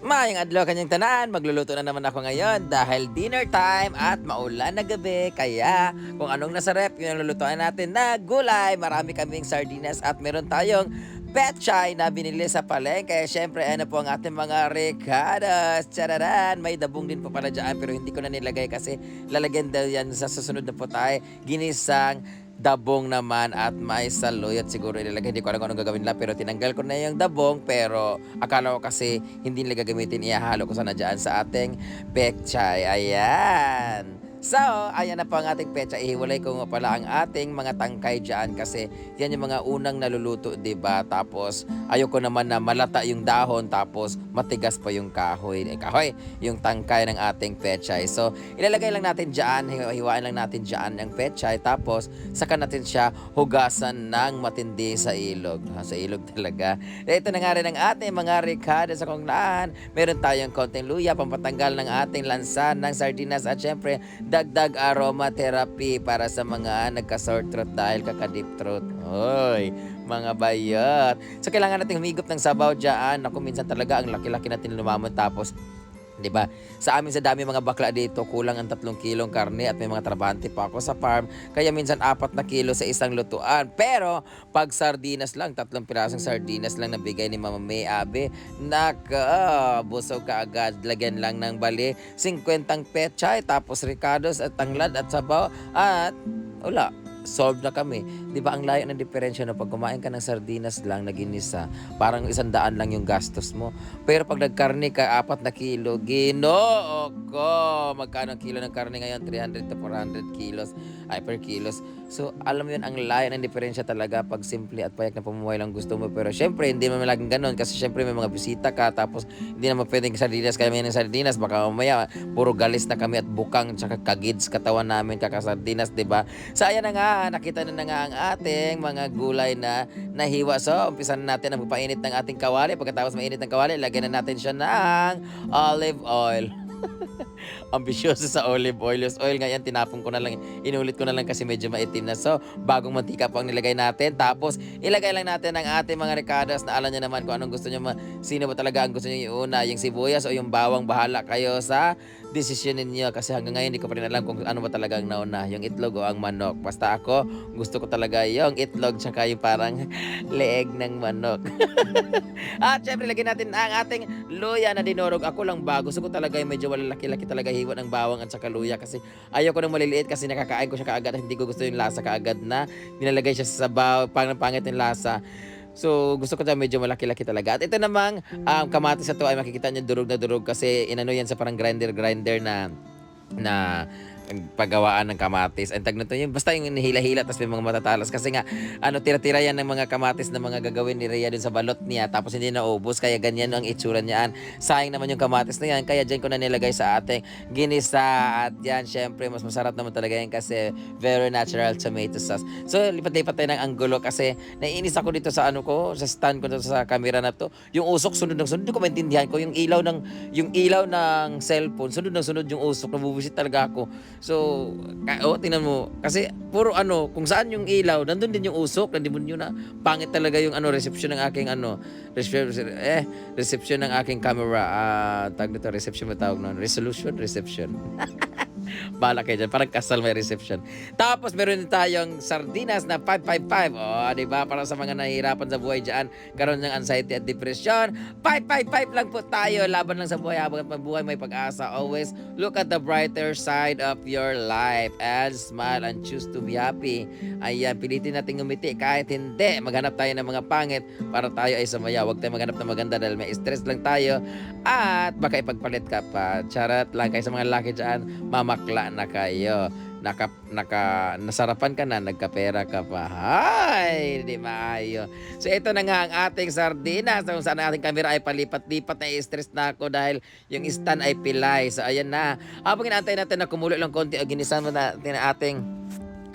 Mayang adlaw kanyang tanan, magluluto na naman ako ngayon dahil dinner time at maulan na gabi. Kaya kung anong nasa rep, yun ang lulutuan natin na gulay. Marami kaming sardinas at meron tayong petchay na binili sa palengke. Siyempre, ano po ang ating mga ricadas. Chararan! May dabong din po pala dyan pero hindi ko na nilagay kasi lalagyan daw yan sa susunod na po tayo. Ginisang dabong naman at may saluyot siguro ilalagay. Hindi ko alam kung anong gagawin nila pero tinanggal ko na yung dabong pero akala ko kasi hindi nila gagamitin. Ihahalo ko sana dyan sa ating pechay. Ayan. So, ayan na po ang ating pecha. Ihiwalay ko nga pala ang ating mga tangkay dyan kasi yan yung mga unang naluluto, ba Tapos, ayoko naman na malata yung dahon tapos matigas pa yung kahoy. Eh, kahoy, yung tangkay ng ating pechay. So, ilalagay lang natin dyan, hi- hiwain lang natin dyan ang pechay tapos saka natin siya hugasan ng matindi sa ilog. Ha, sa ilog talaga. Eh, Ito na nga rin ang ating mga ricada sa konglaan. Meron tayong konting luya, pampatanggal ng ating lansan ng sardinas at syempre, dagdag aromatherapy para sa mga nagka-sore throat dahil kaka-deep throat. Hoy, mga bayat. So, kailangan natin humigop ng sabaw dyan. Ako, minsan talaga ang laki-laki natin lumamon tapos 'di ba? Sa amin sa dami mga bakla dito, kulang ang tatlong kilong karne at may mga trabahante pa ako sa farm. Kaya minsan apat na kilo sa isang lutuan. Pero pag sardinas lang, tatlong pirasong sardinas lang nabigay ni Mama May Abe, naka, busog ka agad. Lagyan lang ng bali, 50 pechay, tapos ricados at tanglad at sabaw at wala solved na kami. Di ba ang layo ng diferensya no pag kumain ka ng sardinas lang na ginisa, parang isang daan lang yung gastos mo. Pero pag nagkarne ka, apat na kilo, ginoo ko! Magkano kilo ng karne ngayon? 300 to 400 kilos, ay per kilos. So, alam mo yun, ang layo ng diferensya talaga pag simple at payak na pamumuhay lang gusto mo. Pero syempre, hindi naman laging ganun kasi syempre may mga bisita ka tapos hindi naman pwedeng sardinas kami ng sardinas. Baka mamaya, puro galis na kami at bukang tsaka kagids katawan namin kakasardinas, di ba? So, ayan na nga, nakita na, na nga ang ating mga gulay na nahiwa. So, umpisa na natin ang painit ng ating kawali. Pagkatapos mainit ng kawali, lagyan na natin siya ng olive oil. ambisyoso sa olive oil. Yung oil nga yan, tinapon ko na lang. Inulit ko na lang kasi medyo maitim na. So, bagong mantika po nilagay natin. Tapos, ilagay lang natin ang ating mga ricadas na alam niya naman kung anong gusto niyo. Ma- sino ba talaga ang gusto niyo iuna? Yung sibuyas o yung bawang bahala kayo sa desisyon ninyo. Kasi hanggang ngayon, hindi ko pa rin alam kung ano ba talaga ang nauna. Yung itlog o ang manok. Basta ako, gusto ko talaga yung itlog tsaka yung parang leeg ng manok. At syempre, lagyan natin ang ating luya na dinurog. Ako lang ba, gusto ko talaga yung medyo malalaki-laki talaga hiwa ng bawang at saka luya kasi ayaw ko ng maliliit kasi nakakain ko siya kaagad hindi ko gusto yung lasa kaagad na nilalagay siya sa sabaw, pang pangit yung lasa. So, gusto ko talaga medyo malaki-laki talaga. At ito namang um, kamatis na to ay makikita niyo durog na durog kasi inano yan sa parang grinder-grinder na na paggawaan ng kamatis. Ang tag na yun, basta yung hila-hila tapos may mga matatalas. Kasi nga, ano, tira-tira yan ng mga kamatis na mga gagawin ni Rhea dun sa balot niya. Tapos hindi naubos, kaya ganyan ang itsura niyan. Sayang naman yung kamatis na yan, kaya dyan ko na nilagay sa ating ginisa. At yan, syempre, mas masarap naman talaga yan kasi very natural tomato sauce. So, lipat-lipat tayo ng anggulo kasi naiinis ako dito sa ano ko, sa stand ko sa camera na to. Yung usok, sunod ng sunod. Hindi ko maintindihan ko. Yung ilaw ng, yung ilaw ng cellphone, sunod ng sunod yung usok. Nabubusit talaga ako. So, ka- oh, tingnan mo. Kasi, puro ano, kung saan yung ilaw, nandun din yung usok. Nandun yun na. Pangit talaga yung ano, reception ng aking ano, reception, eh, reception ng aking camera. Ah, tag dito, reception ba tawag nun? Resolution, reception. Bala kayo dyan. Parang kasal may reception. Tapos meron din tayong sardinas na 555. O, oh, di ba? Para sa mga nahihirapan sa buhay dyan, karoon ng anxiety at depression. 555 lang po tayo. Laban lang sa buhay habang at mabuhay may pag-asa. Always look at the brighter side of your life and smile and choose to be happy. Ayan, pilitin natin ngumiti kahit hindi. Maghanap tayo ng mga pangit para tayo ay sumaya. Huwag tayo maghanap ng maganda dahil may stress lang tayo. At baka ipagpalit ka pa. Charot lang kayo sa mga laki dyan. Mamakla na kayo. Naka, naka, nasarapan ka na, nagkapera ka pa. Hay, di maayo. So ito na nga ang ating sardinas. Kung saan ating camera ay palipat-lipat na stress na ako dahil yung stand ay pilay. So ayan na. Habang inaantay natin na kumulo lang konti o ginisan natin ang ating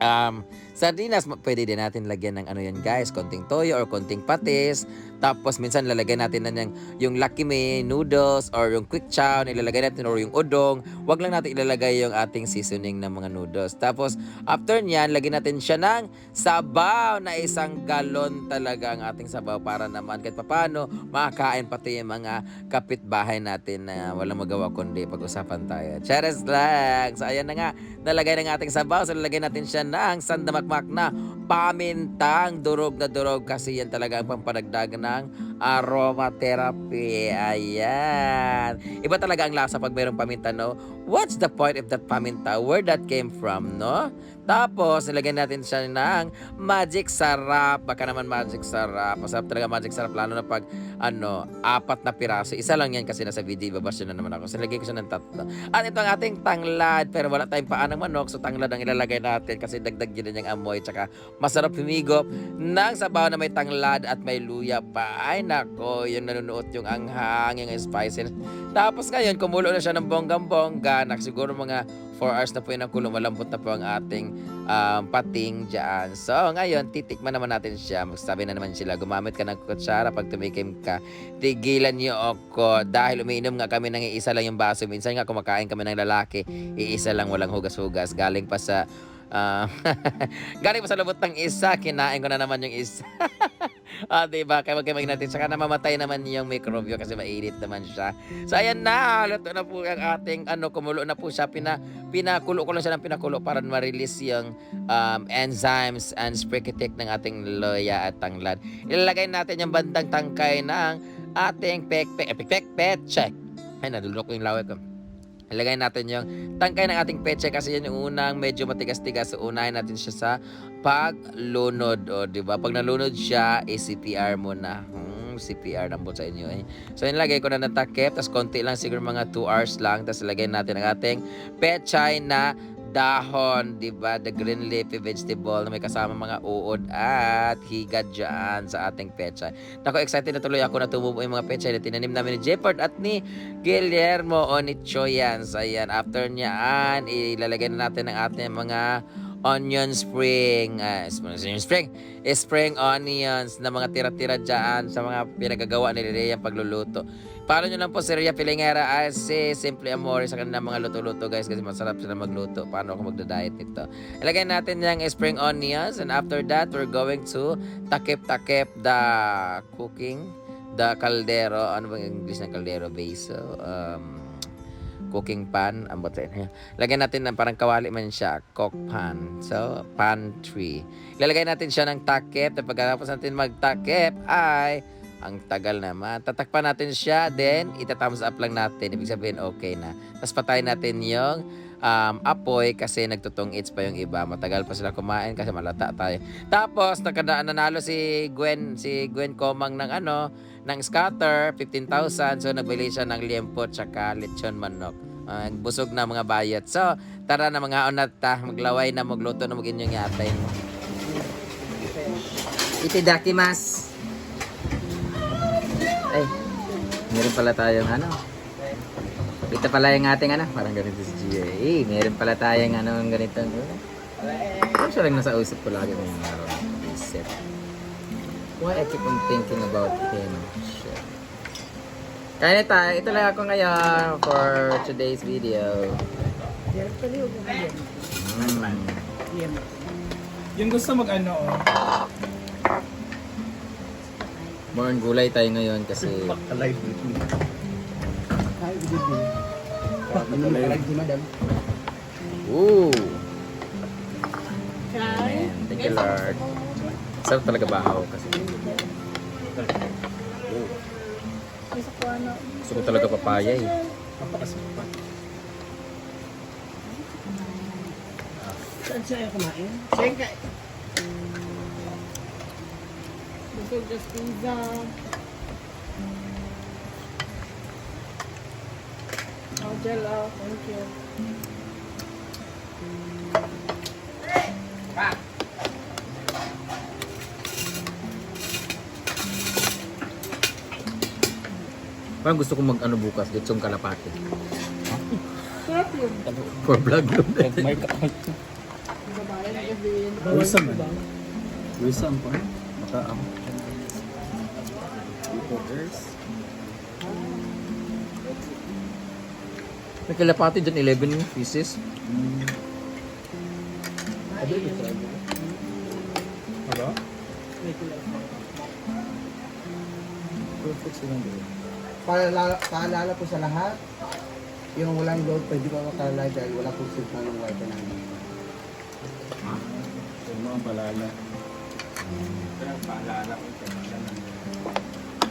um, Sardinas, pwede din natin lagyan ng ano yan guys, konting toyo or konting patis. Tapos minsan lalagyan natin na yung, yung Lucky Me noodles or yung quick chow, nilalagay natin or yung udong. Huwag lang natin ilalagay yung ating seasoning ng mga noodles. Tapos after nyan, lagyan natin siya ng sabaw na isang galon talaga ang ating sabaw para naman kahit papano makakain pati yung mga kapitbahay natin na walang magawa kundi pag-usapan tayo. Cheers lang! So ayan na nga, nalagay ng ating sabaw. So lalagay natin siya ng sandamakmak na pamintang durog na durog kasi yan talaga ang pampadagdag ng aromatherapy. Ayan. Iba talaga ang lasa pag mayroong paminta, no? What's the point of that paminta? Where that came from, no? Tapos, nilagyan natin siya ng magic sarap. Baka naman magic sarap. Masarap talaga magic sarap. Lalo na pag, ano, apat na piraso. Isa lang yan kasi nasa video. Babas na naman ako. So, ko siya ng tatlo. At ito ang ating tanglad. Pero wala tayong paa ng manok. So, tanglad ang ilalagay natin kasi dagdag yun yung amoy. Tsaka, masarap humigop ng sabaw na may tanglad at may luya pa. Ay, nako. Yung nanunuot yung anghang, yung spicy. Tapos ngayon, kumulo na siya ng bonggang-bongga. Nak siguro mga 4 hours na po yun ang kulong. Malambot na po ang ating um, pating dyan. So, ngayon, titikman naman natin siya. Magsabi na naman sila, gumamit ka ng kutsara pag tumikim ka. Tigilan niyo ako. Dahil umiinom nga kami ng iisa lang yung baso. Minsan nga kumakain kami ng lalaki. Iisa lang, walang hugas-hugas. Galing pa sa... ah, galing pa sa lubot ng isa, kinain ko na naman yung isa. ah, diba? Kaya wag kayo natin. Saka namamatay naman yung microbio kasi mainit naman siya. So, ayan na. Luto na po ang ating ano, kumulo na po siya. Pina, pinakulo ko lang siya ng pinakulo para ma-release yung um, enzymes and sprikitik ng ating loya at tanglad. Ilalagay natin yung bandang tangkay ng ating pekpek, eh, pekpek, petche. Ay, nadulok ko yung laway ko. Ilagay natin yung tangkay ng ating peche kasi yan yung unang medyo matigas-tigas. So, unahin natin siya sa paglunod. O, di ba? Pag nalunod siya, i-CPR mo na. Hmm, CPR lang po sa inyo eh. So, nilagay ko na ng takip. Tapos, konti lang siguro mga 2 hours lang. Tapos, ilagay natin ang ating pechay na dahon, di ba? The green leafy vegetable na may kasama mga uod at higad dyan sa ating pechay. Nako, excited na tuloy ako na tumubo yung mga pechay na tinanim namin ni Jepard at ni Guillermo Onichoyans. Ayan, after niyaan, ilalagay na natin ang ating mga onion spring, uh, spring, spring, spring onions na mga tira-tira dyan sa mga pinagagawa ni Rhea pagluluto. Follow nyo lang po si Rhea Pilingera as si Simple Amore sa kanilang mga luto-luto guys kasi masarap sila magluto. Paano ako magda-diet nito? Ilagay natin yung spring onions and after that we're going to takip-takip the cooking the caldero. Ano bang English ng caldero? Base. So, um, cooking pan. Ang bot niya. Lagyan natin ng parang kawali man siya. Cook pan. So, pantry. Ilalagay natin siya ng takip. At pagkatapos natin magtakip ay ang tagal naman. Tatakpan natin siya, then ita-thumbs up lang natin. Ibig sabihin, okay na. Tapos patayin natin yung um, apoy kasi nagtutong its pa yung iba. Matagal pa sila kumain kasi malata tayo. Tapos, nakadaan nanalo si Gwen, si Gwen Komang ng ano, ng scatter, 15,000. So, nagbili siya ng liempo tsaka lechon manok. Ah, busog na mga bayat. So, tara na mga onat ta. Maglaway na, magluto na, mag-inyong yatay mo. Itidakimasu. Ay, meron pala tayong ano. Ito pala yung ating ano, parang ganito si Gia. Eh, meron pala tayong ano, ganito. Ano siya lang nasa usip ko lagi may araw. Isip. Why I keep on thinking about him. Shit. Kaya na tayo. Ito lang ako ngayon for today's video. Mm. Yung gusto mag ano, oh. More on gulay tayo ngayon kasi Alive. Ooh! Thank you Lord. Sarap talaga bahaw kasi. Gusto ko talaga papaya eh. Saan siya kumain? Siyempre. Busog just pizza. Oh, jello. Thank you. Parang gusto ko mag ano bukas, lechong kalapati. Sarap yun. For vlog yun. May ka. Babae na yung din. Wholesome man. Wholesome pa. Maka ako. Reporters. May kalapati dyan, 11 pieces. Hello? Perfect silang doon. Paalala, paalala po sa lahat, yung walang load, pwede pa makalala dahil wala pong signal ng wifi namin. Yung mga palala.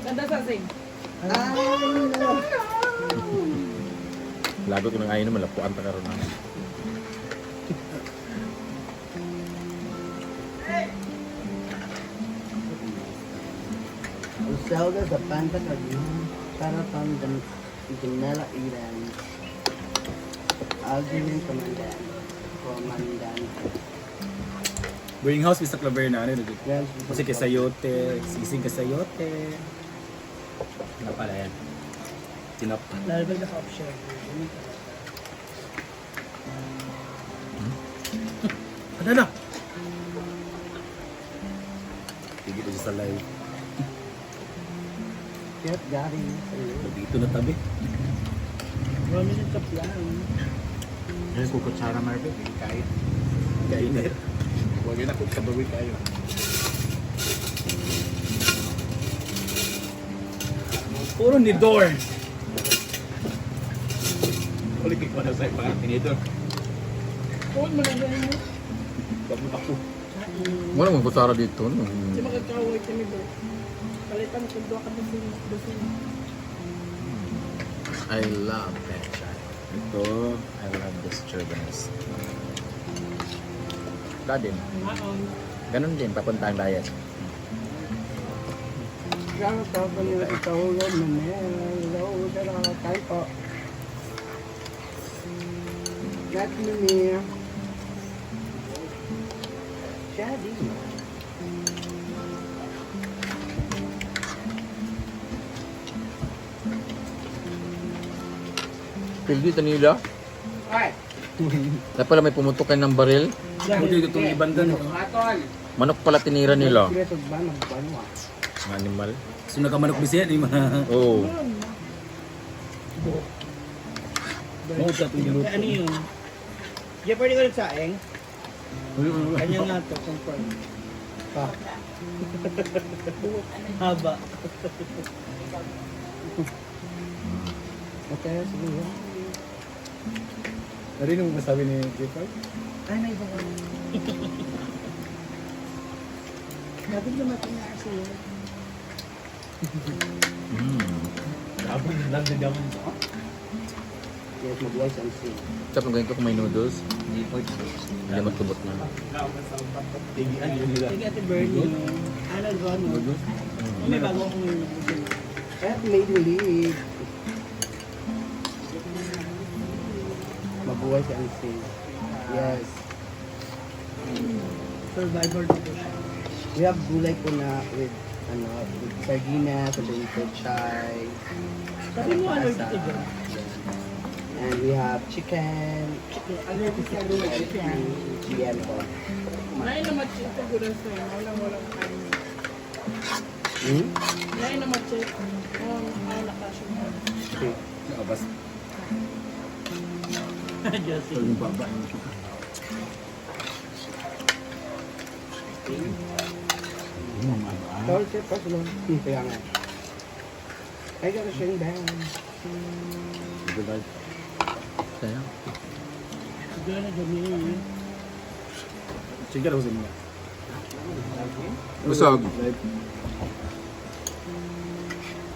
Ganda sa sing. Ay, no. Lagot ko ng ayaw na malapuan pa karoon namin. Usaha sa panta kami, para pang dan ginala iran. Argument komandan. Komandan. Boarding house, Mr. Claver na. Ano, Kasi kasayote, sisig kasayote. Ano pala yan? Tinap. Lalabag na option. Ano na? Hindi ko sa live. Kaya gari. Dito na tabi. Marami ng kaplan. Ano ko kutsara Marvin? Kain. Kainer. Huwag yun ako kabawi kayo. Puro ni door. Ulit ko na sa ipa. Tinidor. Huwag mo na gawin mo. Bago ako. Wala mong kutsara dito. No? Kasi kami bro. Palitan ko doon ka dosin. Dosin. I love pechay. Ito, I love disturbance. Dadin. Maon. Ganun din, papunta ang diet. Kaya tawag nila ikaw yun, Manelo. Dala, kain po. Let me near. Shadi. Pildi, tanila. Ay! Dapat pala may pumutukan ng baril. Buti itong ibanda no. Manok pala tinira nila. Mga animal. So nakamanok bisya, di ma. Oo. Mo sa itong giluto. Ano yun? Diyan pwede ko nagsaing? Kanya nga to, confirm. Pa. Haba. okay, sige yan. Narinig mo ba sabi ni Jeffrey? Ay, may iba ko. Dapat lumating na kasi yun. Mm. Abang lang din naman. Yes, mag-voice and sing. Tapos ganito kung may noodles. Hindi matubot na. Tigian yun nila. Sige, Ate Bernie. Ano, Ron? May bago akong At made. Yes. Survivor dito siya. We have gulay po na with ano, with sardinas, with chai. Sabi mo ano dito bro? And we have chicken. Chicken. Chicken po. Lain na matchit ko gura sa iyo. Walang walang kain. Hmm? Lain na matchit. Oh, ay. Okay. Nakabas. Josie. Yung baba. Tawag siya pa sila. Hmm, kaya nga. I got a shing bang. Kaya. Gana gamitin. Sige, raw sa inyo. Busog.